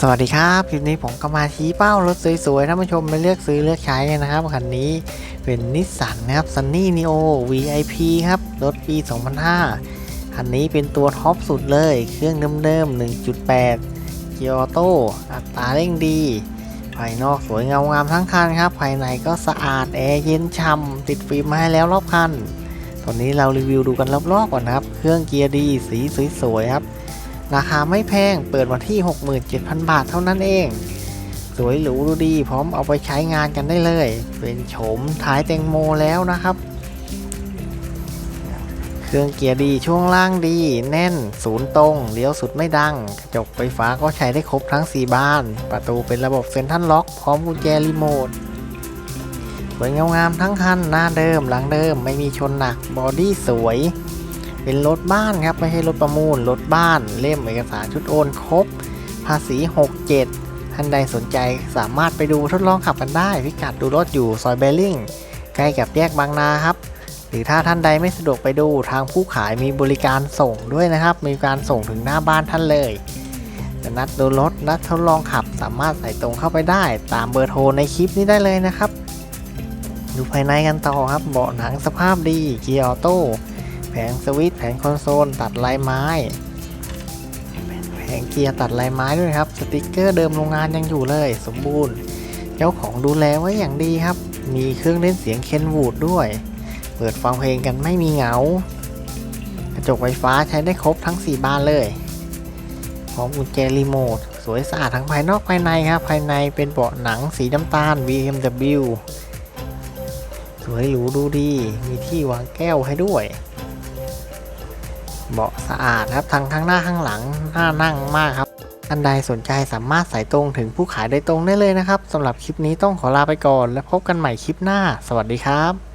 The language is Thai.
สวัสดีครับ คลิปนี้ผมก็มาชี้เป้ารถสวยๆท่านผู้ชมไปเลือกซื้อเลือกใช้กันนะครับคันนี้เป็นนิสสันนะครับ Sunny Neo VIP ครับ รถปี 2005 คันนี้เป็นตัวท็อปสุดเลย เครื่องเดิมๆ 1.8 เกียร์ออโต้อัตราเร่งดี ภายนอกสวยเงางามทั้งคันครับ ภายในก็สะอาด แอร์เย็นช่ำติดฟิล์มมาให้แล้วรอบคัน ตอนนี้เรารีวิวดูกันรอบๆก่อนนะครับ เครื่องเกียร์ดีสีสวยๆครับ ราคาไม่แพงเปิดมาที่ 67,000 บาทเท่านั้นเอง สวยหรูดูดี พร้อมเอาไปใช้งานกันได้เลย เป็นโฉมท้ายแตงโมแล้วนะครับ เครื่องเกียร์ดีช่วงล่างดี แน่นศูนย์ตรงเลี้ยวสุดไม่ดัง กระจกไฟฟ้าก็ใช้ได้ครบทั้ง 4บาน ประตูเป็นระบบเซ็นทรัลล็อกพร้อมกุญแจรีโมทสวยงามๆทั้งคันหน้าเดิมหลังเดิมไม่มีชนหนักบอดี้สวย เป็นรถบ้านครับไม่ใช่รถประมูลรถบ้านเล่มเอกสารชุดโอนครบ ภาษี 67ท่านใดสนใจสามารถไปดูทดลองขับกันได้ พิกัดดูรถอยู่ซอยเบลลิงใกล้กับแยกบางนาครับ หรือถ้าท่านใดไม่สะดวกไปดูทางผู้ขายมีบริการส่งด้วยนะครับ มีการส่งถึงหน้าบ้านท่านเลยจะนัดดูรถนัดทดลองขับสามารถใส่ตรงเข้าไปได้ ตามเบอร์โทรในคลิปนี้ได้เลยนะครับ ดูภายในกันต่อครับเบาะหนังสภาพดีเกียร์ออโต้ แผงสวิตช์แผงคอนโซลตัดลายไม้ แผงเกียร์ตัดลายไม้ด้วยครับ สติกเกอร์เดิมโรงงานยังอยู่เลย สมบูรณ์ เจ้าของดูแลไว้อย่างดีครับ มีเครื่องเล่นเสียงเคนวูดด้วย เปิดฟังเพลงกันไม่มีเหงา กระจกไฟฟ้าใช้ได้ครบทั้ง 4บานเลย พร้อมกุญแจรีโมทสวยสะอาดทั้งภายนอกภายในครับ ภายในเป็นเบาะหนังสีน้ำตาล BMW สวยหรูดูดี มีที่วางแก้วให้ด้วย เบาะสะอาดครับทั้งข้างหน้าข้างหลังน่านั่งมากครับท่านใดสนใจสามารถสายตรงถึงผู้ขายโดยตรงได้เลยนะครับสำหรับคลิปนี้ต้องขอลาไปก่อน และพบกันใหม่คลิปหน้า สวัสดีครับ